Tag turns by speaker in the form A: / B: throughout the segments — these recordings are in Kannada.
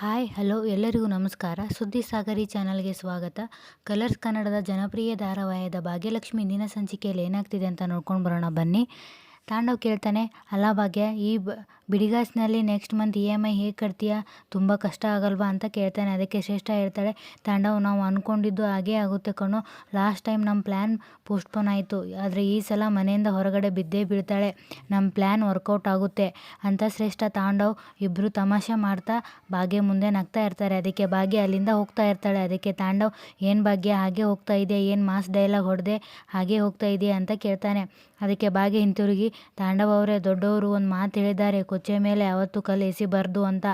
A: ಹಾಯ್, ಹಲೋ, ಎಲ್ಲರಿಗೂ ನಮಸ್ಕಾರ. ಸುದ್ದಿ ಸಾಗರಿ ಚಾನಲ್ಗೆ ಸ್ವಾಗತ. ಕಲರ್ಸ್ ಕನ್ನಡದ ಜನಪ್ರಿಯ ಧಾರಾವಾಹಿಯಾದ ಭಾಗ್ಯಲಕ್ಷ್ಮಿ ಇಂದಿನ ಸಂಚಿಕೆಯಲ್ಲಿ ಏನಾಗ್ತಿದೆ ಅಂತ ನೋಡ್ಕೊಂಡು ಬರೋಣ ಬನ್ನಿ. ತಾಂಡವ್ ಕೇಳ್ತಾನೆ, ಅಲ್ಲ ಭಾಗ್ಯ, ಈ ಬಿಡಿಗಾಸಿನಲ್ಲಿ next month E M I ಹೇಗೆ ಕಟ್ತೀಯ? ತುಂಬ ಕಷ್ಟ ಆಗಲ್ವಾ? ಅಂತ ಕೇಳ್ತಾನೆ. ಅದಕ್ಕೆ ಶ್ರೇಷ್ಠ ಹೇಳ್ತಾಳೆ, ತಾಂಡವ್, ನಾವು ಅಂದ್ಕೊಂಡಿದ್ದು ಹಾಗೇ ಆಗುತ್ತೆ ಕಣೋ. ಲಾಸ್ಟ್ ಟೈಮ್ ನಮ್ಮ ಪ್ಲ್ಯಾನ್ ಪೋಸ್ಟ್ಪೋನ್ ಆಯಿತು. ಆದರೆ ಈ ಸಲ ಮನೆಯಿಂದ ಹೊರಗಡೆ ಬಿದ್ದೇ ಬೀಳ್ತಾಳೆ. ನಮ್ಮ ಪ್ಲ್ಯಾನ್ ವರ್ಕೌಟ್ ಆಗುತ್ತೆ. ಅಂತ ಶ್ರೇಷ್ಠ ತಾಂಡವ್ ಇಬ್ಬರು ತಮಾಷೆ ಮಾಡ್ತಾ ಭಾಗ್ಯ ಮುಂದೆ ನಗ್ತಾ ಇರ್ತಾರೆ. ಅದಕ್ಕೆ ಭಾಗ್ಯ ಅಲ್ಲಿಂದ ಹೋಗ್ತಾ ಇರ್ತಾಳೆ. ಅದಕ್ಕೆ ತಾಂಡವ್, ಏನು ಭಾಗ್ಯ, ಹಾಗೆ ಹೋಗ್ತಾ ಇದೆಯಾ? ಏನು ಮಾಸ್ ಡೈಲಾಗ್ ಹೊಡೆದೆ ಹಾಗೆ ಹೋಗ್ತಾ ಇದೆಯಾ? ಅಂತ ಕೇಳ್ತಾನೆ. ಅದಕ್ಕೆ ಬಾಗೆ ಹಿಂತಿರುಗಿ ತಾಂಡವವರೇ ದೊಡ್ಡವರು ಒಂದು ಮಾತು ಹೇಳಿದ್ದಾರೆ, ಕೊಚ್ಚೆ ಮೇಲೆ ಯಾವತ್ತೂ ಕಲ್ಲು ಎಸಿಬಾರ್ದು ಅಂತ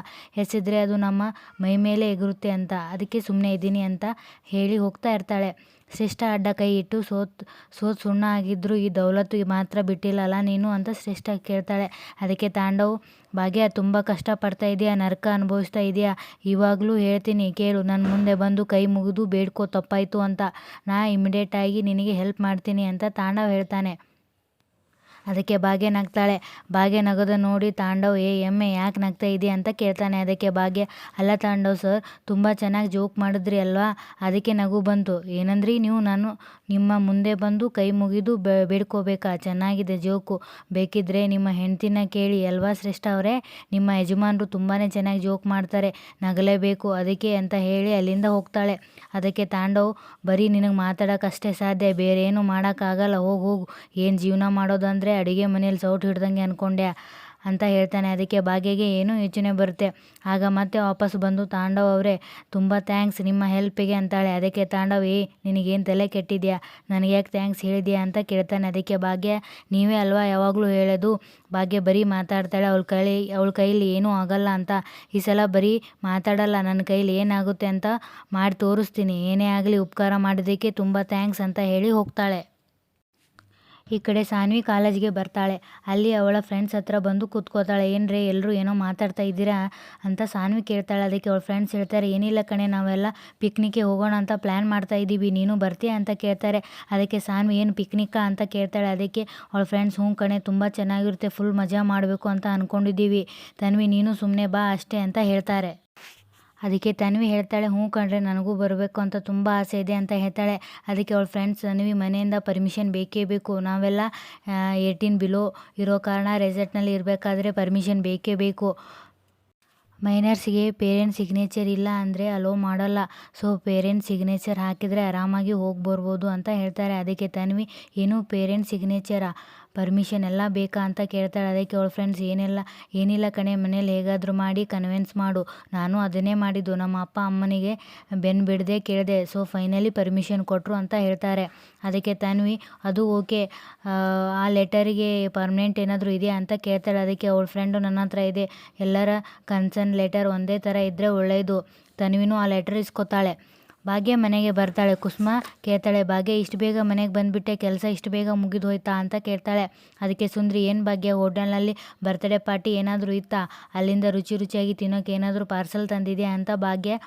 A: ಎಸೆದ್ರೆ ಅದು ನಮ್ಮ ಮೈ ಮೇಲೆ ಎಗುರುತ್ತೆ ಅಂತ, ಅದಕ್ಕೆ ಸುಮ್ಮನೆ ಇದ್ದೀನಿ ಅಂತ ಹೇಳಿ ಹೋಗ್ತಾ ಇರ್ತಾಳೆ. ಶ್ರೇಷ್ಠ ಅಡ್ಡ ಕೈ ಇಟ್ಟು ಸೋತ್ ಸೋತ್ ಸುಣ್ಣ ಆಗಿದ್ರು ಈ ದೌಲತ್ತು ಮಾತ್ರ ಬಿಟ್ಟಿಲ್ಲಲ್ಲ ನೀನು ಅಂತ ಶ್ರೇಷ್ಠ ಕೇಳ್ತಾಳೆ. ಅದಕ್ಕೆ, ತಾಂಡವ್, ಭಾಗ್ಯ, ತುಂಬ ಕಷ್ಟಪಡ್ತಾ ಇದೆಯಾ, ನರಕ ಅನುಭವಿಸ್ತಾ ಇದೆಯಾ? ಇವಾಗಲೂ ಹೇಳ್ತೀನಿ, ಕೇಳು ನನ್ನ ಮುಂದೆ ಬಂದು ಕೈ ಮುಗಿದು ಬೇಡ್ಕೋ, ತಪ್ಪಾಯಿತು ಅಂತ. ನಾ ಇಮಿಡಿಯೇಟಾಗಿ ನಿನಗೆ ಹೆಲ್ಪ್ ಮಾಡ್ತೀನಿ ಅಂತ ತಾಂಡವ್ ಹೇಳ್ತಾನೆ. ಅದಕ್ಕೆ ಭಾಗ್ಯ ನಗ್ತಾಳೆ. ಭಾಗ್ಯ ನಗೋದು ನೋಡಿ, ತಾಂಡವ್, ಏ, ಎಮ್ಮೆ, ಯಾಕೆ ನಗ್ತಾ ಇದೆ ಅಂತ ಕೇಳ್ತಾನೆ. ಅದಕ್ಕೆ ಭಾಗ್ಯ, ಅಲ್ಲ ತಾಂಡವ್ ಸರ್ ತುಂಬ ಚೆನ್ನಾಗಿ ಜೋಕ್ ಮಾಡಿದ್ರಿ ಅಲ್ವಾ? ಅದಕ್ಕೆ ನಗು ಬಂತು. ಏನಂದ್ರಿ ನೀವು? ನಾನು ನಿಮ್ಮ ಮುಂದೆ ಬಂದು ಕೈ ಮುಗಿದು ಬೆ, ಬೇಡ್ಕೋಬೇಕಾ? ಚೆನ್ನಾಗಿದೆ ಜೋಕು ಬೇಕಿದ್ರೆ ನಿಮ್ಮ ಹೆಂಡ್ತಿನ ಕೇಳಿ. ಅಲ್ವಾ ಶ್ರೇಷ್ಠ ಅವರೇ? ನಿಮ್ಮ ಯಜಮಾನರು ತುಂಬಾ ಚೆನ್ನಾಗಿ ಜೋಕ್ ಮಾಡ್ತಾರೆ. ನಗಲೇಬೇಕು. ಅದಕ್ಕೆ ಅಂತ ಹೇಳಿ ಅಲ್ಲಿಂದ ಹೋಗ್ತಾಳೆ. ಅದಕ್ಕೆ ತಾಂಡವ್, ಬರೀ ನಿನಗೆ ಮಾತಾಡೋಕ್ಕಷ್ಟೇ ಸಾಧ್ಯ. ಬೇರೆ ಏನು ಮಾಡೋಕ್ಕಾಗಲ್ಲ ಹೋಗು ಹೋಗು. ಏನು ಜೀವನ ಮಾಡೋದಂದರೆ ಅಡುಗೆ ಮನೇಲಿ ಸೌಟು ಹಿಡ್ದಂಗೆ ಅಂದ್ಕೊಂಡೆ ಅಂತ ಹೇಳ್ತಾನೆ. ಅದಕ್ಕೆ ಭಾಗ್ಯಗೆ ಏನೂ ಯೋಚನೆ ಬರುತ್ತೆ. ಆಗ ಮತ್ತೆ ವಾಪಸ್ ಬಂದು ತಾಂಡವ್ ಅವರೇ, ತುಂಬ ಥ್ಯಾಂಕ್ಸ್ ನಿಮ್ಮ ಹೆಲ್ಪಿಗೆ ಅಂತಾಳೆ. ಅದಕ್ಕೆ ತಾಂಡವ್ ಏ ನಿನಗೇನು ತಲೆ ಕೆಟ್ಟಿದ್ಯಾ? ನನಗೆ ಯಾಕೆ ಥ್ಯಾಂಕ್ಸ್ ಹೇಳಿದ್ಯಾ ಅಂತ ಕೇಳ್ತಾನೆ. ಅದಕ್ಕೆ ಭಾಗ್ಯ, ನೀವೇ ಅಲ್ವಾ ಯಾವಾಗಲೂ ಹೇಳೋದು? ಭಾಗ್ಯ ಬರೀ ಮಾತಾಡ್ತಾಳೆ. ಅವಳ ಕೈ ಅವಳ ಕೈಲಿ ಏನೂ ಆಗಲ್ಲ ಅಂತ. ಈ ಸಲ ಬರೀ ಮಾತಾಡಲ್ಲ. ನನ್ನ ಕೈಲಿ ಏನಾಗುತ್ತೆ ಅಂತ ಮಾಡಿ ತೋರಿಸ್ತೀನಿ. ಏನೇ ಆಗಲಿ ಉಪಕಾರ ಮಾಡಿದ್ದಕ್ಕೆ ತುಂಬ ಥ್ಯಾಂಕ್ಸ್ ಅಂತ ಹೇಳಿ ಹೋಗ್ತಾಳೆ. ಈ ಕಡೆ ಸಾನ್ವಿ ಕಾಲೇಜಿಗೆ ಬರ್ತಾಳೆ. ಅಲ್ಲಿ ಅವಳ ಫ್ರೆಂಡ್ಸ್ ಹತ್ರ ಬಂದು ಕೂತ್ಕೋತಾಳೆ. ಏನ್ರಿ ಎಲ್ಲರೂ ಏನೋ ಮಾತಾಡ್ತಾ ಇದ್ದೀರಾ ಅಂತ ಸಾನ್ವಿ ಕೇಳ್ತಾಳೆ. ಅದಕ್ಕೆ ಅವಳ ಫ್ರೆಂಡ್ಸ್ ಹೇಳ್ತಾರೆ, ಏನಿಲ್ಲ ಕಣೆ, ನಾವೆಲ್ಲ ಪಿಕ್ನಿಕ್ಗೆ ಹೋಗೋಣ ಅಂತ ಪ್ಲ್ಯಾನ್ ಮಾಡ್ತಾ ಇದ್ದೀವಿ. ನೀನು ಬರ್ತೀಯಾ ಅಂತ ಕೇಳ್ತಾರೆ. ಅದಕ್ಕೆ ಸಾನ್ವಿ, ಏನು ಪಿಕ್ನಿಕ್ಕಾ ಅಂತ ಕೇಳ್ತಾಳೆ. ಅದಕ್ಕೆ ಅವಳ ಫ್ರೆಂಡ್ಸ್ ಹ್ಞೂ ಕಣೆ, ತುಂಬ ಚೆನ್ನಾಗಿರುತ್ತೆ. ಫುಲ್ ಮಜಾ ಮಾಡಬೇಕು ಅಂತ ಅಂದ್ಕೊಂಡಿದ್ದೀವಿ ತನ್ವಿ, ನೀನು ಸುಮ್ಮನೆ ಬಾ ಅಷ್ಟೇ ಅಂತ ಹೇಳ್ತಾರೆ. ಅದಕ್ಕೆ ತನ್ವಿ ಹೇಳ್ತಾಳೆ, ಹ್ಞೂ ಕಣ್ರೆ, ನನಗೂ ಬರಬೇಕು ಅಂತ ತುಂಬ ಆಸೆ ಇದೆ ಅಂತ ಹೇಳ್ತಾಳೆ. ಅದಕ್ಕೆ ಅವಳ ಫ್ರೆಂಡ್ಸ್ ತನ್ವಿ ಮನೆಯಿಂದ ಪರ್ಮಿಷನ್ ಬೇಕೇ ಬೇಕು. ನಾವೆಲ್ಲ ಏಯ್ಟೀನ್ ಬಿಲೋ ಇರೋ ಕಾರಣ ರೆಸಾರ್ಟ್ನಲ್ಲಿ ಇರಬೇಕಾದ್ರೆ ಪರ್ಮಿಷನ್ ಬೇಕೇ ಬೇಕು. ಮೈನರ್ಸ್ಗೆ ಪೇರೆಂಟ್ಸ್ ಸಿಗ್ನೇಚರ್ ಇಲ್ಲ ಅಂದರೆ ಅಲೋ ಮಾಡಲ್ಲ. ಸೊ ಪೇರೆಂಟ್ಸ್ ಸಿಗ್ನೇಚರ್ ಹಾಕಿದರೆ ಆರಾಮಾಗಿ ಹೋಗಿ ಬರ್ಬೋದು ಅಂತ ಹೇಳ್ತಾರೆ. ಅದಕ್ಕೆ ತನ್ವಿ, ಏನು ಪೇರೆಂಟ್ಸ್ ಸಿಗ್ನೇಚರಾ ಪರ್ಮಿಷನ್ ಎಲ್ಲ ಬೇಕಾ ಅಂತ ಕೇಳ್ತಾಳೆ. ಅದಕ್ಕೆ ಅವಳ ಫ್ರೆಂಡ್ಸ್ ಏನೆಲ್ಲ, ಏನಿಲ್ಲ ಕಣೆ, ಮನೇಲಿ ಹೇಗಾದರೂ ಮಾಡಿ ಕನ್ವಿನ್ಸ್ ಮಾಡು. ನಾನು ಅದನ್ನೇ ಮಾಡಿದ್ದು. ನಮ್ಮ ಅಪ್ಪ ಅಮ್ಮನಿಗೆ ಬೆನ್ ಬಿಡದೆ ಕೇಳಿದೆ. ಸೊ ಫೈನಲಿ ಪರ್ಮಿಷನ್ ಕೊಟ್ಟರು ಅಂತ ಹೇಳ್ತಾರೆ. ಅದಕ್ಕೆ ತನ್ವಿ, ಅದು ಓಕೆ ಆ ಲೆಟರಿಗೆ ಪರ್ಮನೆಂಟ್ ಏನಾದರೂ ಇದೆಯಾ ಅಂತ ಕೇಳ್ತಾಳೆ. ಅದಕ್ಕೆ ಅವಳ ಫ್ರೆಂಡು ನನ್ನ ಹತ್ರ ಇದೆ. ಎಲ್ಲರ ಕನ್ಸರ್ನ್ ಲೆಟರ್ ಒಂದೇ ಥರ ಇದ್ದರೆ ಒಳ್ಳೆಯದು ತನ್ವಿನೂ ಆ ಲೆಟರ್ ಇಸ್ಕೊತಾಳೆ. ಭಾಗ್ಯ ಮನೆಗೆ ಬರ್ತಾಳೆ. ಕುಸುಮ ಕೇಳ್ತಾಳೆ, ಭಾಗ್ಯ, ಇಷ್ಟು ಬೇಗ ಮನೆಗೆ ಬಂದುಬಿಟ್ಟೆ, ಕೆಲಸ ಇಷ್ಟು ಬೇಗ ಮುಗಿದು ಹೋಯ್ತಾ ಅಂತ ಕೇಳ್ತಾಳೆ. ಅದಕ್ಕೆ ಸುಂದ್ರಿ, ಏನು ಭಾಗ್ಯ, ಹೋಟೆಲ್ನಲ್ಲಿ ಬರ್ತ್ಡೇ ಪಾರ್ಟಿ ಏನಾದರೂ ಇತ್ತಾ? ಅಲ್ಲಿಂದ ರುಚಿ ರುಚಿಯಾಗಿ ತಿನ್ನೋಕೆ ಏನಾದರೂ ಪಾರ್ಸಲ್ ತಂದಿದೆಯಾ ಅಂತ ಭಾಗ್ಯ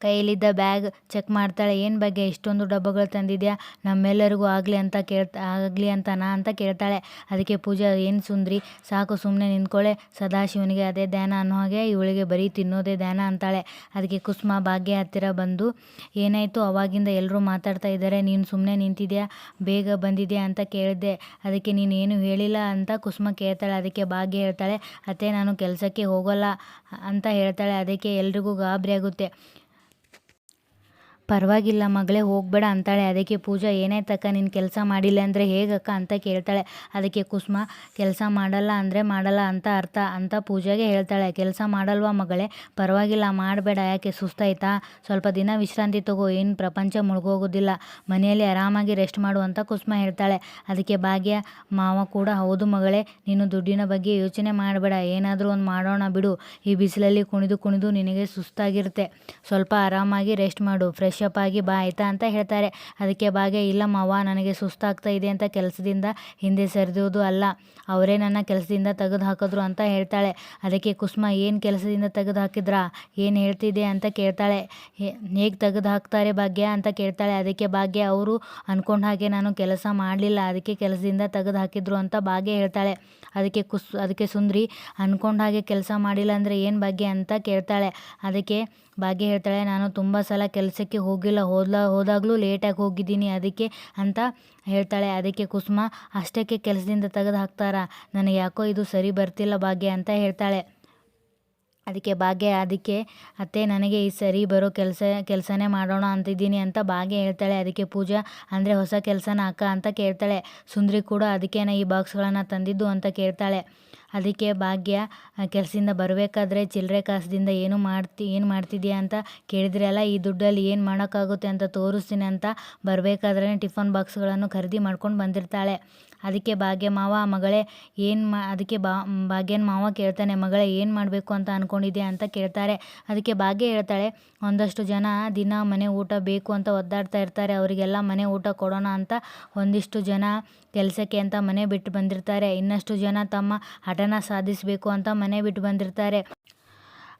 A: ಕೈಯಲ್ಲಿದ್ದ ಬ್ಯಾಗ್ ಚೆಕ್ ಮಾಡ್ತಾಳೆ, ಏನು ಬಗ್ಗೆ? ಇಷ್ಟೊಂದು ಡಬ್ಬಗಳು ತಂದಿದ್ಯಾ? ನಮ್ಮೆಲ್ಲರಿಗೂ ಆಗಲಿ ಅಂತ ಕೇಳ್ತಾ, ಆಗಲಿ ಅಂತನಾ ಅಂತ ಕೇಳ್ತಾಳೆ. ಅದಕ್ಕೆ ಪೂಜಾ, ಏನು ಸುಂದ್ರಿ? ಸಾಕು ಸುಮ್ಮನೆ ನಿಂತ್ಕೊಳ್ಳೆ ಸದಾಶಿವನಿಗೆ ಅದೇ ಧ್ಯಾನ ಅನ್ನೋ ಹಾಗೆ ಇವಳಿಗೆ ಬರೀ ತಿನ್ನೋದೇ ಧ್ಯಾನ ಅಂತಾಳೆ. ಅದಕ್ಕೆ ಕುಸುಮ ಭಾಗ್ಯ ಹತ್ತಿರ ಬಂದು, ಏನಾಯಿತು? ಅವಾಗಿಂದ ಎಲ್ಲರೂ ಮಾತಾಡ್ತಾ ಇದ್ದಾರೆ. ನೀನು ಸುಮ್ಮನೆ ನಿಂತಿದ್ಯಾ? ಬೇಗ ಬಂದಿದ್ಯಾ ಅಂತ ಕೇಳಿದೆ. ಅದಕ್ಕೆ ನೀನು ಏನು ಹೇಳಿಲ್ಲ ಅಂತ ಕುಸುಮ ಕೇಳ್ತಾಳೆ. ಅದಕ್ಕೆ ಭಾಗ್ಯ ಹೇಳ್ತಾಳೆ, ಅತ್ತೆ, ನಾನು ಕೆಲಸಕ್ಕೆ ಹೋಗೋಲ್ಲ ಅಂತ ಹೇಳ್ತಾಳೆ. ಅದಕ್ಕೆ ಎಲ್ರಿಗೂ ಗಾಬರಿ ಆಗುತ್ತೆ. ಪರವಾಗಿಲ್ಲ, ಮಗಳೇ ಹೋಗಬೇಡ ಅಂತಾಳೆ. ಅದಕ್ಕೆ ಪೂಜಾ ಏನಾಯ್ತಕ್ಕ ನೀನು ಕೆಲಸ ಮಾಡಿಲ್ಲ ಅಂದರೆ ಹೇಗಕ್ಕ? ಅಂತ ಕೇಳ್ತಾಳೆ. ಅದಕ್ಕೆ ಕುಸುಮ, ಕೆಲಸ ಮಾಡಲ್ಲ ಅಂದರೆ ಮಾಡಲ್ಲ ಅಂತ ಅರ್ಥ ಅಂತ ಪೂಜಾಗೆ ಹೇಳ್ತಾಳೆ. ಕೆಲಸ ಮಾಡಲ್ವಾ ಮಗಳೇ? ಪರವಾಗಿಲ್ಲ, ಮಾಡಬೇಡ. ಯಾಕೆ ಸುಸ್ತಾಯ್ತಾ? ಸ್ವಲ್ಪ ದಿನ ವಿಶ್ರಾಂತಿ ತಗೋ. ಏನು ಪ್ರಪಂಚ ಮುಳುಗೋಗೋದಿಲ್ಲ. ಮನೆಯಲ್ಲಿ ಆರಾಮಾಗಿ ರೆಸ್ಟ್ ಮಾಡು ಅಂತ ಕುಸುಮ ಹೇಳ್ತಾಳೆ. ಅದಕ್ಕೆ ಭಾಗ್ಯ, ಮಾವ ಕೂಡ, ಹೌದು ಮಗಳೇ, ನೀನು ದುಡ್ಡಿನ ಬಗ್ಗೆ ಯೋಚನೆ ಮಾಡಬೇಡ. ಏನಾದರೂ ಒಂದು ಮಾಡೋಣ ಬಿಡು. ಈ ಬಿಸಿಲಲ್ಲಿ ಕುಣಿದು ಕುಣಿದು ನಿನಗೆ ಸುಸ್ತಾಗಿರುತ್ತೆ. ಸ್ವಲ್ಪ ಆರಾಮಾಗಿ ರೆಸ್ಟ್ ಮಾಡು. ಫ್ರೆಶ್ ಫ್ರೆಶಪ್ ಆಗಿ ಬಾ ಆಯ್ತಾ ಅಂತ ಹೇಳ್ತಾರೆ. ಅದಕ್ಕೆ ಬಾಗೆ ಇಲ್ಲ ಮಾವ ನನಗೆ ಸುಸ್ತಾಗ್ತಾ ಇದೆ ಅಂತ ಕೆಲಸದಿಂದ ಹಿಂದೆ ಸರಿದೋದು ಅಲ್ಲ. ಅವರೇ ನನ್ನ ಕೆಲಸದಿಂದ ತೆಗೆದು ಹಾಕಿದ್ರು ಅಂತ ಹೇಳ್ತಾಳೆ. ಅದಕ್ಕೆ ಕುಸುಮ, ಏನು ಕೆಲಸದಿಂದ ತೆಗೆದು ಹಾಕಿದ್ರಾ? ಏನು ಹೇಳ್ತಿದೆ ಅಂತ ಕೇಳ್ತಾಳೆ. ಹೇಗೆ ತೆಗೆದು ಹಾಕ್ತಾರೆ ಭಾಗ್ಯ ಅಂತ ಕೇಳ್ತಾಳೆ. ಅದಕ್ಕೆ ಭಾಗ್ಯ, ಅವರು ಅಂದ್ಕೊಂಡು ಹಾಗೆ ನಾನು ಕೆಲಸ ಮಾಡಲಿಲ್ಲ. ಅದಕ್ಕೆ ಕೆಲಸದಿಂದ ತೆಗೆದು ಹಾಕಿದ್ರು ಅಂತ ಭಾಗ್ಯ ಹೇಳ್ತಾಳೆ. ಅದಕ್ಕೆ ಕುಸ್, ಅದಕ್ಕೆ ಸುಂದ್ರಿ ಅಂದ್ಕೊಂಡು ಹಾಗೆ ಕೆಲಸ ಮಾಡಿಲ್ಲ ಅಂದರೆ ಏನು ಭಾಗ್ಯ ಅಂತ ಕೇಳ್ತಾಳೆ. ಅದಕ್ಕೆ ಭಾಗ್ಯ ಹೇಳ್ತಾಳೆ, ನಾನು ತುಂಬ ಸಲ ಕೆಲಸಕ್ಕೆ ಹೋಗಿಲ್ಲ, ಹೋದ್ಲ, ಹೋದಾಗಲೂ ಲೇಟಾಗಿ ಹೋಗಿದ್ದೀನಿ, ಅದಕ್ಕೆ ಅಂತ ಹೇಳ್ತಾಳೆ. ಅದಕ್ಕೆ ಕುಸುಮ, ಅಷ್ಟಕ್ಕೆ ಕೆಲಸದಿಂದ ತೆಗೆದು ಹಾಕ್ತಾರಾ? ನನಗೆ ಯಾಕೋ ಇದು ಸರಿ ಬರ್ತಿಲ್ಲ ಭಾಗ್ಯ ಅಂತ ಹೇಳ್ತಾಳೆ. ಅದಕ್ಕೆ, ಭಾಗ್ಯ, ಅದಕ್ಕೆ ಅತ್ತೆ, ನನಗೆ ಈ ಸರಿ ಬರೋ ಕೆಲಸ, ಕೆಲಸನೇ ಮಾಡೋಣ ಅಂತಿದ್ದೀನಿ ಅಂತ ಭಾಗ್ಯ ಹೇಳ್ತಾಳೆ. ಅದಕ್ಕೆ, ಪೂಜಾ, ಅಂದರೆ ಹೊಸ ಕೆಲಸನ ಅಕ್ಕ ಅಂತ ಕೇಳ್ತಾಳೆ. ಸುಂದ್ರಿ ಕೂಡ ಅದಕ್ಕೇನ ಈ ಬಾಕ್ಸ್ಗಳನ್ನು ತಂದಿದ್ದು ಅಂತ ಕೇಳ್ತಾಳೆ. ಅದಕ್ಕೆ ಭಾಗ್ಯ ಕೆಲಸದಿಂದ ಬರಬೇಕಾದ್ರೆ ಚಿಲ್ಲರೆ ಕಾಸದಿಂದ ಏನು ಮಾಡ್ತಿ, ಏನು ಮಾಡ್ತಿದ್ಯಾ ಅಂತ ಕೇಳಿದ್ರಲ್ಲ ಈ ದುಡ್ಡಲ್ಲಿ ಏನು ಮಾಡೋಕ್ಕಾಗುತ್ತೆ ಅಂತ ತೋರಿಸ್ತೀನಿ ಅಂತ ಬರಬೇಕಾದ್ರೆ ಟಿಫನ್ ಬಾಕ್ಸ್ಗಳನ್ನು ಖರೀದಿ ಮಾಡ್ಕೊಂಡು ಬಂದಿರ್ತಾಳೆ. ಅದಕ್ಕೆ ಭಾಗ್ಯ ಮಾವ, ಮಗಳೇ, ಏನು ಮಾ, ಅದಕ್ಕೆ ಬಾ ಭಾಗ್ಯನ ಮಾವ ಕೇಳ್ತಾನೆ, ಮಗಳೇ, ಏನು ಮಾಡಬೇಕು ಅಂತ ಅಂದ್ಕೊಂಡಿದ್ಯಾ ಅಂತ ಕೇಳ್ತಾರೆ. ಅದಕ್ಕೆ ಭಾಗ್ಯ ಹೇಳ್ತಾಳೆ, ಒಂದಷ್ಟು ಜನ ದಿನ ಮನೆ ಊಟ ಬೇಕು ಅಂತ ಒದ್ದಾಡ್ತಾ ಇರ್ತಾರೆ, ಅವರಿಗೆಲ್ಲ ಮನೆ ಊಟ ಕೊಡೋಣ ಅಂತ ಒಂದಿಷ್ಟು ಜನ ಕೆಲಸಕ್ಕೆ ಅಂತ ಮನೆ ಬಿಟ್ಟು ಬಂದಿರ್ತಾರೆ. ಇನ್ನಷ್ಟು ಜನ ತಮ್ಮ ಹಠನ ಸಾಧಿಸಬೇಕು ಅಂತ ಮನೆ ಬಿಟ್ಟು ಬಂದಿರ್ತಾರೆ.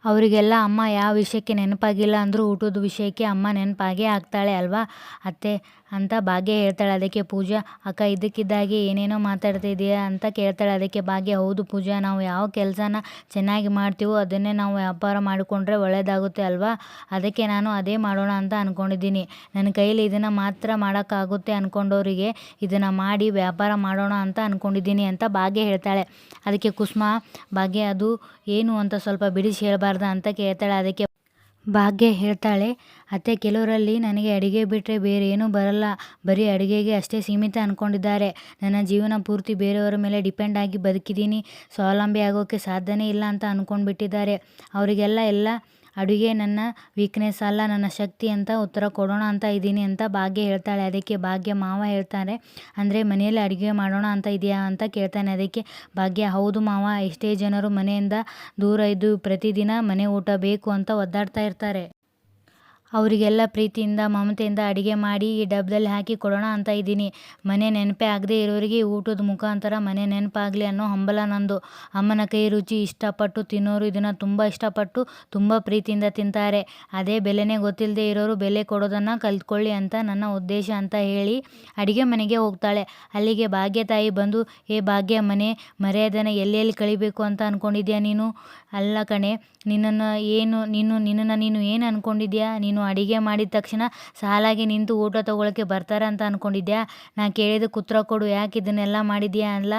A: ಅವರಿಗೆಲ್ಲ, ಅಮ್ಮ, ಯಾವ ವಿಷಯಕ್ಕೆ ನೆನಪಾಗಿಲ್ಲ ಅಂದರೂ ಊಟದ ವಿಷಯಕ್ಕೆ ಅಮ್ಮ ನೆನಪಾಗೇ ಆಗ್ತಾಳೆ ಅಲ್ವಾ? ಅತ್ತೆ, ಅಂತ ಭಾಗ್ಯ ಹೇಳ್ತಾಳೆ. ಅದಕ್ಕೆ ಪೂಜಾ, ಅಕ್ಕ ಇದಕ್ಕಿದ್ದಾಗೆ ಏನೇನೋ ಮಾತಾಡ್ತಿದ್ದೀಯಾ ಅಂತ ಕೇಳ್ತಾಳೆ. ಅದಕ್ಕೆ ಭಾಗ್ಯ, ಹೌದು ಪೂಜಾ, ನಾವು ಯಾವ ಕೆಲಸನ ಚೆನ್ನಾಗಿ ಮಾಡ್ತೀವೋ ಅದನ್ನೇ ನಾವು ವ್ಯಾಪಾರ ಮಾಡಿಕೊಂಡ್ರೆ ಒಳ್ಳೆಯದಾಗುತ್ತೆ ಅಲ್ವಾ? ಅದಕ್ಕೆ ನಾನು ಅದೇ ಮಾಡೋಣ ಅಂತ ಅಂದ್ಕೊಂಡಿದ್ದೀನಿ ನನ್ನ ಕೈಲಿ ಇದನ್ನು ಮಾತ್ರ ಮಾಡೋಕ್ಕಾಗುತ್ತೆ ಅಂದ್ಕೊಂಡವರಿಗೆ ಇದನ್ನು ಮಾಡಿ ವ್ಯಾಪಾರ ಮಾಡೋಣ ಅಂತ ಅಂದ್ಕೊಂಡಿದ್ದೀನಿ ಅಂತ ಭಾಗ್ಯ ಹೇಳ್ತಾಳೆ. ಅದಕ್ಕೆ ಕುಸುಮ, ಭಾಗ್ಯ, ಅದು ಏನು ಅಂತ ಸ್ವಲ್ಪ ಬಿಡಿಸಿ ಹೇಳಬಾರ್ದ? ಅಂತ ಕೇಳ್ತಾಳೆ. ಅದಕ್ಕೆ ಭಾಗ್ಯ ಹೇಳ್ತಾಳೆ, ಅತ್ತೆ ಕೆಲವರಲ್ಲಿ ನನಗೆ ಅಡುಗೆ ಬಿಟ್ಟರೆ ಬೇರೆ ಏನೂ ಬರಲ್ಲ. ಬರೀ ಅಡುಗೆಗೆ ಅಷ್ಟೇ ಸೀಮಿತ ಅಂದ್ಕೊಂಡಿದ್ದಾರೆ ನನ್ನ ಜೀವನ ಪೂರ್ತಿ ಬೇರೆಯವರ ಮೇಲೆ ಡಿಪೆಂಡ್ ಆಗಿ ಬದುಕಿದ್ದೀನಿ. ಸ್ವಾವಲಂಬಿ ಆಗೋಕ್ಕೆ ಸಾಧ್ಯನೇ ಇಲ್ಲ ಅಂತ ಅಂದ್ಕೊಂಡ್ಬಿಟ್ಟಿದ್ದಾರೆ ಅವರಿಗೆಲ್ಲ ಎಲ್ಲ ಅಡುಗೆ ನನ್ನ ವೀಕ್ನೆಸ್ ಅಲ್ಲ, ನನ್ನ ಶಕ್ತಿ ಅಂತ ಉತ್ತರ ಕೊಡೋಣ ಅಂತ ಇದ್ದೀನಿ ಅಂತ ಭಾಗ್ಯ ಹೇಳ್ತಾಳೆ. ಅದಕ್ಕೆ ಭಾಗ್ಯ ಮಾವ ಹೇಳ್ತಾರೆ, ಅಂದರೆ ಮನೆಯಲ್ಲಿ ಅಡುಗೆ ಮಾಡೋಣ ಅಂತ ಇದೆಯಾ ಅಂತ ಕೇಳ್ತಾನೆ. ಅದಕ್ಕೆ ಭಾಗ್ಯ, ಹೌದು ಮಾವ, ಎಷ್ಟೇ ಜನರು ಮನೆಯಿಂದ ದೂರ ಇದ್ದು ಪ್ರತಿದಿನ ಮನೆ ಊಟ ಬೇಕು ಅಂತ ಒದ್ದಾಡ್ತಾ ಇರ್ತಾರೆ. ಅವರಿಗೆಲ್ಲ ಪ್ರೀತಿಯಿಂದ, ಮಮತೆಯಿಂದ ಅಡುಗೆ ಮಾಡಿ ಈ ಡಬ್ಬದಲ್ಲಿ ಹಾಕಿ ಕೊಡೋಣ ಅಂತ ಇದ್ದೀನಿ. ಮನೆ ನೆನಪೇ ಆಗದೆ ಇರೋರಿಗೆ ಊಟದ ಮುಖಾಂತರ ಮನೆ ನೆನಪಾಗಲಿ ಅನ್ನೋ ಹಂಬಲ ನಂದು. ಅಮ್ಮನ ಕೈ ರುಚಿ ಇಷ್ಟಪಟ್ಟು ತಿನ್ನೋರು ಇದನ್ನು ತುಂಬ ಇಷ್ಟಪಟ್ಟು ತುಂಬ ಪ್ರೀತಿಯಿಂದ ತಿಂತಾರೆ. ಅದೇ ಬೆಲೆನೇ ಗೊತ್ತಿಲ್ಲದೆ ಇರೋರು ಬೆಲೆ ಕೊಡೋದನ್ನು ಕಲ್ತ್ಕೊಳ್ಳಿ ಅಂತ ನನ್ನ ಉದ್ದೇಶ ಅಂತ ಹೇಳಿ ಅಡುಗೆ ಮನೆಗೆ ಹೋಗ್ತಾಳೆ. ಅಲ್ಲಿಗೆ ಭಾಗ್ಯ ತಾಯಿ ಬಂದು, ಏ ಭಾಗ್ಯ ಮನೆ, ಮರ್ಯಾದೆನ ಎಲ್ಲೆಲ್ಲಿ ಕಳಿಬೇಕು ಅಂತ ಅಂದ್ಕೊಂಡಿದ್ಯಾ ನೀನು? ಅಲ್ಲ ಕಣೆ, ನಿನ್ನನ್ನು ಏನು, ನೀನು, ನಿನ್ನನ್ನು ನೀನು ಏನು ಅಂದ್ಕೊಂಡಿದ್ಯಾ ನೀನು ಅಡುಗೆ ಮಾಡಿದ ತಕ್ಷಣ ಸಾಲಾಗಿ ನಿಂತು ಊಟ ತೊಗೊಳಕ್ಕೆ ಬರ್ತಾರೆ ಅಂತ ಅಂದ್ಕೊಂಡಿದ್ಯಾ ನಾ ಕೇಳಿದ ಉತ್ತರ ಕೊಡು, ಯಾಕೆ ಇದನ್ನೆಲ್ಲ ಮಾಡಿದ್ಯಾ ಅಲ್ಲ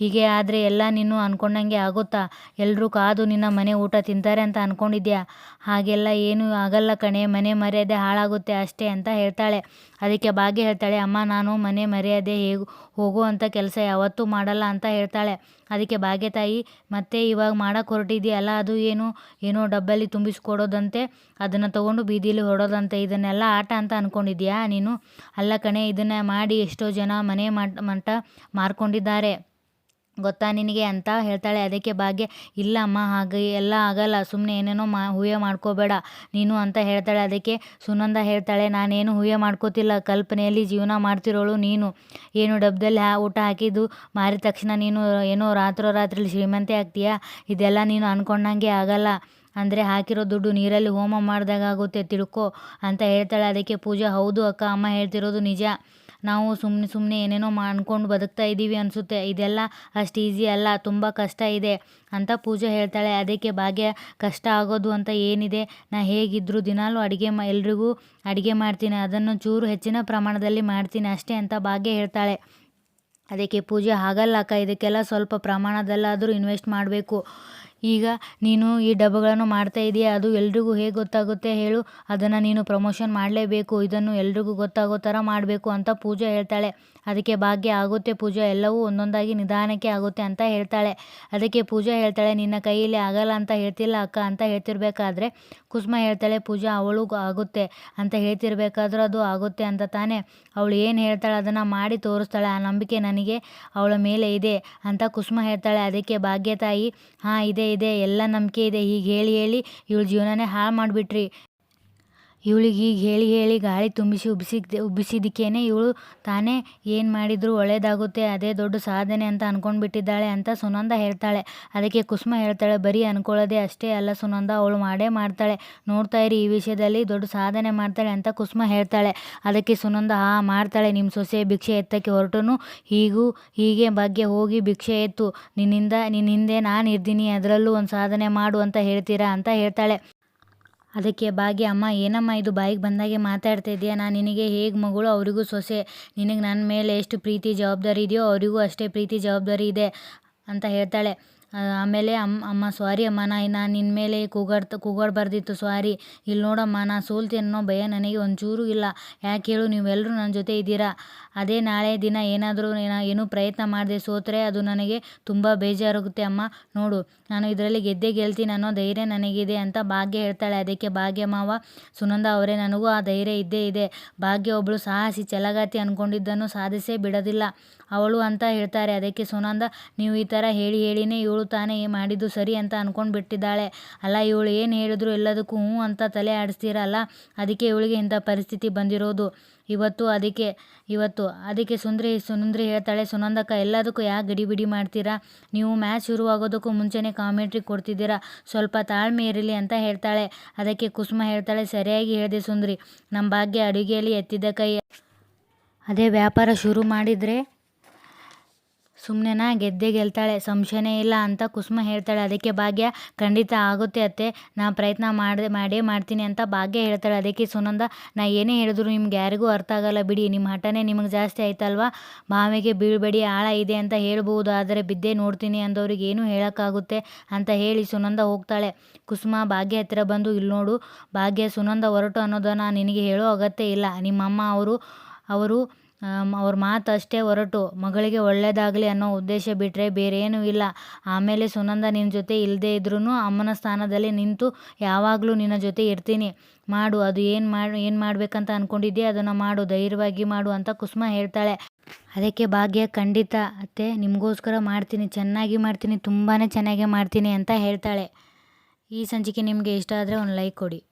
A: ಹೀಗೆ ಆದರೆ ಎಲ್ಲ ನೀನು ಅಂದ್ಕೊಂಡಂಗೆ ಆಗುತ್ತಾ? ಎಲ್ಲರೂ ಕಾದು ನಿನ್ನ ಮನೆ ಊಟ ತಿಂತಾರೆ ಅಂತ ಅಂದ್ಕೊಂಡಿದ್ಯಾ ಹಾಗೆಲ್ಲ ಏನೂ ಆಗಲ್ಲ ಕಣೆ, ಮನೆ ಮರ್ಯಾದೆ ಹಾಳಾಗುತ್ತೆ ಅಷ್ಟೇ ಅಂತ ಹೇಳ್ತಾಳೆ. ಅದಕ್ಕೆ ಭಾಗ್ಯ ಹೇಳ್ತಾಳೆ, ಅಮ್ಮ, ನಾನು ಮನೆ ಮರ್ಯಾದೆ ಹೇಗೂ ಹೋಗುವಂಥ ಕೆಲಸ ಯಾವತ್ತೂ ಮಾಡಲ್ಲ ಅಂತ ಹೇಳ್ತಾಳೆ. ಅದಕ್ಕೆ ಭಾಗ್ಯ ತಾಯಿ, ಮತ್ತೆ ಇವಾಗ ಮಾಡಕ್ಕೆ ಹೊರಟಿದೆಯಲ್ಲ ಅದು ಏನು? ಏನೋ ಡಬ್ಬಲ್ಲಿ ತುಂಬಿಸ್ಕೊಡೋದಂತೆ, ಅದನ್ನು ತೊಗೊಂಡು ಬೀದಿಲಿ ಹೊಡೋದಂತೆ, ಇದನ್ನೆಲ್ಲ ಆಟ ಅಂತ ಅಂದ್ಕೊಂಡಿದ್ಯಾ ನೀನು? ಅಲ್ಲ ಕಣೆ, ಇದನ್ನು ಮಾಡಿ ಎಷ್ಟೋ ಜನ ಮನೆ ಮಟ್ಟ ಮಾರ್ಕೊಂಡಿದ್ದಾರೆ. ಗೊತ್ತಾ ನಿನಗೆ ಅಂತ ಹೇಳ್ತಾಳೆ. ಅದಕ್ಕೆ ಭಾಗ್ಯ ಇಲ್ಲ ಅಮ್ಮ ಹಾಗೆ ಎಲ್ಲ ಆಗಲ್ಲ ಸುಮ್ಮನೆ ಏನೇನೋ ಮಾ ಊಹೆ ಮಾಡ್ಕೋಬೇಡ, ನೀನು ಅಂತ ಹೇಳ್ತಾಳೆ. ಅದಕ್ಕೆ ಸುನಂದ ಹೇಳ್ತಾಳೆ, ನಾನೇನು ಊಹೆ ಮಾಡ್ಕೋತಿಲ್ಲ, ಕಲ್ಪನೆಯಲ್ಲಿ ಜೀವನ ಮಾಡ್ತಿರೋಳು ನೀನು. ಏನು ಡಬ್ಬದಲ್ಲಿ ಹಾ, ಊಟ ಹಾಕಿದ್ದು ಮಾರಿದ ತಕ್ಷಣ ನೀನು ಏನೋ ರಾತ್ರೋ ರಾತ್ರಿ ಶ್ರೀಮಂತೆ ಆಗ್ತೀಯಾ? ಇದೆಲ್ಲ ನೀನು ಅಂದ್ಕೊಂಡಂಗೆ ಆಗಲ್ಲ. ಅಂದರೆ ಹಾಕಿರೋ ದುಡ್ಡು ನೀರಲ್ಲಿ ಹೋಮ ಮಾಡಿದಾಗ ಆಗುತ್ತೆ ತಿಳ್ಕೊ ಅಂತ ಹೇಳ್ತಾಳೆ. ಅದಕ್ಕೆ ಪೂಜಾ, ಹೌದು ಅಕ್ಕ, ಅಮ್ಮ ಹೇಳ್ತಿರೋದು ನಿಜ. ನಾವು ಸುಮ್ಮನೆ ಸುಮ್ಮನೆ ಏನೇನೋ ಮಾಡ್ಕೊಂಡು ಬದುಕ್ತಾ ಇದ್ದೀವಿ ಅನಿಸುತ್ತೆ. ಇದೆಲ್ಲ ಅಷ್ಟು ಈಸಿ ಅಲ್ಲ, ತುಂಬ ಕಷ್ಟ ಇದೆ ಅಂತ ಪೂಜೆ ಹೇಳ್ತಾಳೆ. ಅದಕ್ಕೆ ಭಾಗ್ಯ, ಕಷ್ಟ ಆಗೋದು ಅಂತ ಏನಿದೆ? ನಾ ಹೇಗಿದ್ದರೂ ದಿನಾಲೂ ಅಡುಗೆ ಮಾ, ಎಲ್ರಿಗೂ ಅಡುಗೆ ಮಾಡ್ತೀನಿ. ಅದನ್ನು ಚೂರು ಹೆಚ್ಚಿನ ಪ್ರಮಾಣದಲ್ಲಿ ಮಾಡ್ತೀನಿ ಅಷ್ಟೇ ಅಂತ ಭಾಗ್ಯ ಹೇಳ್ತಾಳೆ. ಅದಕ್ಕೆ ಪೂಜೆ ಆಗಲ್ಲ ಅಕ್ಕ. ಇದಕ್ಕೆಲ್ಲ ಸ್ವಲ್ಪ ಪ್ರಮಾಣದಲ್ಲಾದರೂ ಇನ್ವೆಸ್ಟ್ ಮಾಡಬೇಕು. ಈಗ ನೀನು ಈ ಡಬ್ಬಗಳನ್ನು ಮಾಡ್ತಾ ಇದೆಯಾ, ಅದು ಎಲ್ರಿಗೂ ಹೇಗೆ ಗೊತ್ತಾಗುತ್ತೆ ಹೇಳು. ಅದನ್ನು ನೀನು ಪ್ರಮೋಷನ್ ಮಾಡಲೇಬೇಕು, ಇದನ್ನು ಎಲ್ರಿಗೂ ಗೊತ್ತಾಗೋ ಥರ ಮಾಡಬೇಕು ಅಂತ ಪೂಜಾ ಹೇಳ್ತಾಳೆ. ಅದಕ್ಕೆ ಭಾಗ್ಯ ಆಗುತ್ತೆ ಪೂಜಾ, ಎಲ್ಲವೂ ಒಂದೊಂದಾಗಿ ನಿಧಾನಕ್ಕೆ ಆಗುತ್ತೆ ಅಂತ ಹೇಳ್ತಾಳೆ. ಅದಕ್ಕೆ ಪೂಜಾ ಹೇಳ್ತಾಳೆ, ನಿನ್ನ ಕೈಯಲ್ಲಿ ಆಗಲ್ಲ ಅಂತ ಹೇಳ್ತಿಲ್ಲ ಅಕ್ಕ ಅಂತ ಹೇಳ್ತಿರ್ಬೇಕಾದ್ರೆ ಕುಸುಮ ಹೇಳ್ತಾಳೆ, ಪೂಜಾ ಅವಳು ಆಗುತ್ತೆ ಅಂತ ಹೇಳ್ತಿರ್ಬೇಕಾದ್ರೂ ಅದು ಆಗುತ್ತೆ ಅಂತ ತಾನೇ. ಅವಳು ಏನು ಹೇಳ್ತಾಳೆ ಅದನ್ನು ಮಾಡಿ ತೋರಿಸ್ತಾಳೆ. ಆ ನಂಬಿಕೆ ನನಗೆ ಅವಳ ಮೇಲೆ ಇದೆ ಅಂತ ಕುಸುಮ ಹೇಳ್ತಾಳೆ. ಅದಕ್ಕೆ ಭಾಗ್ಯ ತಾಯಿ ಹಾಂ, ಇದೆ ಇದೆ, ಎಲ್ಲ ನಂಬಿಕೆ ಇದೆ. ಹೀಗೆ ಹೇಳಿ ಹೇಳಿ ಇವಳು ಜೀವನನೇ ಹಾಳು ಮಾಡಿಬಿಟ್ರಿ. ಇವಳಿಗೆ ಈಗ ಹೇಳಿ ಹೇಳಿ ಗಾಳಿ ತುಂಬಿಸಿ ಉಬ್ಬಿಸಿದ್ ಉಬ್ಬಿಸಿದ್ದಕ್ಕೇನೆ ಇವಳು ತಾನೇ ಏನು ಮಾಡಿದರೂ ಒಳ್ಳೆಯದಾಗುತ್ತೆ ಅದೇ ದೊಡ್ಡ ಸಾಧನೆ ಅಂತ ಅಂದ್ಕೊಂಡ್ಬಿಟ್ಟಿದ್ದಾಳೆ ಅಂತ ಸುನಂದ ಹೇಳ್ತಾಳೆ. ಅದಕ್ಕೆ ಕುಸುಮ ಹೇಳ್ತಾಳೆ, ಬರೀ ಅನ್ಕೊಳ್ಳೋದೆ ಅಷ್ಟೇ ಅಲ್ಲ ಸುನಂದ, ಅವಳು ಮಾಡೇ ಮಾಡ್ತಾಳೆ, ನೋಡ್ತಾ ಇರಿ ಈ ವಿಷಯದಲ್ಲಿ ದೊಡ್ಡ ಸಾಧನೆ ಮಾಡ್ತಾಳೆ ಅಂತ ಕುಸುಮ ಹೇಳ್ತಾಳೆ. ಅದಕ್ಕೆ ಸುನಂದ, ಹಾ, ಮಾಡ್ತಾಳೆ ನಿಮ್ಮ ಸೊಸೆ ಭಿಕ್ಷೆ ಎತ್ತಕ್ಕೆ ಹೊರಟನು ಹೀಗೂ ಹೀಗೆ ಬಗ್ಗೆ ಹೋಗಿ ಭಿಕ್ಷೆ ಎತ್ತು, ನಿನ್ನಿಂದ ನಿನ್ನ ಹಿಂದೆ ನಾನು ಇರ್ತೀನಿ, ಅದರಲ್ಲೂ ಒಂದು ಸಾಧನೆ ಮಾಡು ಅಂತ ಹೇಳ್ತೀರಾ? ಅಂತ ಹೇಳ್ತಾಳೆ. ಅದಕ್ಕೆ ಭಾಗ್ಯ, ಅಮ್ಮ, ಏನಮ್ಮ ಇದು ಬಾಯಿಗೆ ಬಂದಾಗೆ ಮಾತಾಡ್ತಾ ಇದೆಯಾ? ನಾನು ನಿನಗೆ ಹೇಗೆ ಮಗಳು? ಅವರಿಗೂ ಸೊಸೆ. ನಿನಗೆ ನನ್ನ ಮೇಲೆ ಎಷ್ಟು ಪ್ರೀತಿ ಜವಾಬ್ದಾರಿ ಇದೆಯೋ, ಅವರಿಗೂ ಅಷ್ಟೇ ಪ್ರೀತಿ ಜವಾಬ್ದಾರಿ ಇದೆ ಅಂತ ಹೇಳ್ತಾಳೆ. ಆಮೇಲೆ ಅಮ್ಮ ಅಮ್ಮ, ಸ್ವಾರಿ ಅಮ್ಮ, ನಾ ನಾನು ನಿನ್ನ ಮೇಲೆ ಕೂಗಾಡ್ತ, ಕೂಗಾಡಬಾರ್ದಿತ್ತು ಸ್ವಾರಿ. ಇಲ್ಲಿ ನೋಡಮ್ಮ ನಾ ಸೋಲ್ತೆ ಅನ್ನೋ ಭಯ ನನಗೆ ಒಂಚೂರು ಇಲ್ಲ. ಯಾಕೆ ಹೇಳು ನೀವೆಲ್ಲರೂ ನನ್ನ ಜೊತೆ ಇದ್ದೀರಾ? ಅದೇ ನಾಳೆ ದಿನ ಏನಾದರೂ ಏನೂ ಪ್ರಯತ್ನ ಮಾಡದೆ ಸೋತರೆ ಅದು ನನಗೆ ತುಂಬ ಬೇಜಾರಾಗುತ್ತೆ ಅಮ್ಮ. ನೋಡು, ನಾನು ಇದರಲ್ಲಿ ಗೆದ್ದೇ ಗೆಲ್ತೀನಿ ಅನ್ನೋ ಧೈರ್ಯ ನನಗಿದೆ ಅಂತ ಭಾಗ್ಯ ಹೇಳ್ತಾಳೆ. ಅದಕ್ಕೆ ಭಾಗ್ಯ ಮಾವ, ಸುನಂದ ಅವರೇ, ನನಗೂ ಆ ಧೈರ್ಯ ಇದ್ದೇ ಇದೆ. ಭಾಗ್ಯ ಒಬ್ಬಳು ಸಾಹಸಿ ಚಲಗಾತಿ ಅಂದ್ಕೊಂಡಿದ್ದನ್ನು ಸಾಧಿಸೇ ಬಿಡೋದಿಲ್ಲ. ಅವಳು ಅಂತ ಹೇಳ್ತಾರೆ. ಅದಕ್ಕೆ ಸುನಂದ, ನೀವು ಈ ಥರ ಹೇಳಿ, ಹೇಳಿನೇ ಇವಳು ತಾನೇ ಮಾಡಿದ್ದು ಸರಿ ಅಂತ ಅಂದ್ಕೊಂಡು ಬಿಟ್ಟಿದ್ದಾಳೆ ಅಲ್ಲ, ಇವಳು ಏನು ಹೇಳಿದ್ರು ಎಲ್ಲದಕ್ಕೂ ಹ್ಞೂ ಅಂತ ತಲೆ ಆಡಿಸ್ತೀರಲ್ಲ ಅದಕ್ಕೆ ಇವಳಿಗೆ ಇಂಥ ಪರಿಸ್ಥಿತಿ ಬಂದಿರೋದು. ಇವತ್ತು ಅದಕ್ಕೆ ಇವತ್ತು ಅದಕ್ಕೆ ಸುಂದ್ರಿ ಸುನಂದ್ರಿ ಹೇಳ್ತಾಳೆ. ಸುನಂದಕ್ಕ, ಎಲ್ಲದಕ್ಕೂ ಯಾಕೆ ಗಡಿಬಿಡಿ ಮಾಡ್ತೀರಾ? ನೀವು ಮ್ಯಾಚ್ ಶುರುವಾಗೋದಕ್ಕೂ ಮುಂಚೆನೇ ಕಾಮೆಂಟ್ರಿ ಕೊಡ್ತಿದ್ದೀರಾ? ಸ್ವಲ್ಪ ತಾಳ್ಮೆ ಇರಲಿ ಅಂತ ಹೇಳ್ತಾಳೆ. ಅದಕ್ಕೆ ಕುಸುಮ ಹೇಳ್ತಾಳೆ, ಸರಿಯಾಗಿ ಹೇಳಿದೆ ಸುಂದ್ರಿ. ನಮ್ಮ ಭಾಗ್ಯ ಅಡುಗೆಯಲ್ಲಿ ಎತ್ತಿದ ಕೈ. ಅದೇ ವ್ಯಾಪಾರ ಶುರು ಮಾಡಿದರೆ ಸುಮ್ಮನೆನಾ ಗೆದ್ದೆ ಗೆಲ್ತಾಳೆ, ಸಂಶಯನೇ ಇಲ್ಲ ಅಂತ ಕುಸುಮ ಹೇಳ್ತಾಳೆ. ಅದಕ್ಕೆ ಭಾಗ್ಯ ಖಂಡಿತ ಆಗುತ್ತೆ ಅತ್ತೆ. ನಾ ಪ್ರಯತ್ನ ಮಾಡಿದೆ, ಮಾಡೇ ಮಾಡ್ತೀನಿ ಅಂತ ಭಾಗ್ಯ ಹೇಳ್ತಾಳೆ. ಅದಕ್ಕೆ ಸುನಂದ, ನಾ ಏನೇ ಹೇಳಿದ್ರು ನಿಮ್ಗೆ ಯಾರಿಗೂ ಅರ್ಥ ಆಗಲ್ಲ ಬಿಡಿ. ನಿಮ್ಮ ಹಠನೇ ನಿಮಗೆ ಜಾಸ್ತಿ ಆಯ್ತಲ್ವಾ? ಮಾವಿಗೆ ಬೀಳ್ಬೇಡಿ, ಆಳ ಇದೆ ಅಂತ ಹೇಳ್ಬೋದು ಆದರೆ ಬಿದ್ದೇ ನೋಡ್ತೀನಿ ಅಂದವ್ರಿಗೆ ಏನು ಹೇಳೋಕ್ಕಾಗುತ್ತೆ ಅಂತ ಹೇಳಿ ಸುನಂದ ಹೋಗ್ತಾಳೆ. ಕುಸುಮ ಭಾಗ್ಯ ಹತ್ತಿರ ಬಂದು ಇಲ್ಲಿ ನೋಡು, ಭಾಗ್ಯ ಸುನಂದ ಹೊರಟು ಅನ್ನೋದನ್ನು ನಿನಗೆ ಹೇಳೋ ಅಗತ್ಯ ಇಲ್ಲ. ನಿಮ್ಮಮ್ಮ ಅವರು ಅವರು ಅವ್ರ ಮಾತು ಅಷ್ಟೇ ಹೊರಟು. ಮಗಳಿಗೆ ಒಳ್ಳೆಯದಾಗಲಿ ಅನ್ನೋ ಉದ್ದೇಶ ಬಿಟ್ಟರೆ ಬೇರೇನೂ ಇಲ್ಲ. ಆಮೇಲೆ ಸುನಂದ ನಿನ್ನ ಜೊತೆ ಇಲ್ಲದೇ ಇದ್ರೂ ಅಮ್ಮನ ಸ್ಥಾನದಲ್ಲಿ ನಿಂತು ಯಾವಾಗಲೂ ನಿನ್ನ ಜೊತೆ ಇರ್ತೀನಿ. ಮಾಡು, ಅದು ಏನು ಮಾಡಿ, ಏನು ಮಾಡಬೇಕಂತ ಅಂದ್ಕೊಂಡಿದ್ದೆ ಅದನ್ನು ಮಾಡು, ಧೈರ್ಯವಾಗಿ ಮಾಡು ಅಂತ ಕುಸುಮ ಹೇಳ್ತಾಳೆ. ಅದಕ್ಕೆ ಭಾಗ್ಯ ಖಂಡಿತ, ಅತ್ತೆ, ನಿಮಗೋಸ್ಕರ ಮಾಡ್ತೀನಿ, ಚೆನ್ನಾಗಿ ಮಾಡ್ತೀನಿ ತುಂಬಾ ಚೆನ್ನಾಗೇ ಮಾಡ್ತೀನಿ ಅಂತ ಹೇಳ್ತಾಳೆ. ಈ ಸಂಚಿಕೆ ನಿಮಗೆ ಇಷ್ಟ ಆದರೆ ಒಂದು ಲೈಕ್ ಕೊಡಿ.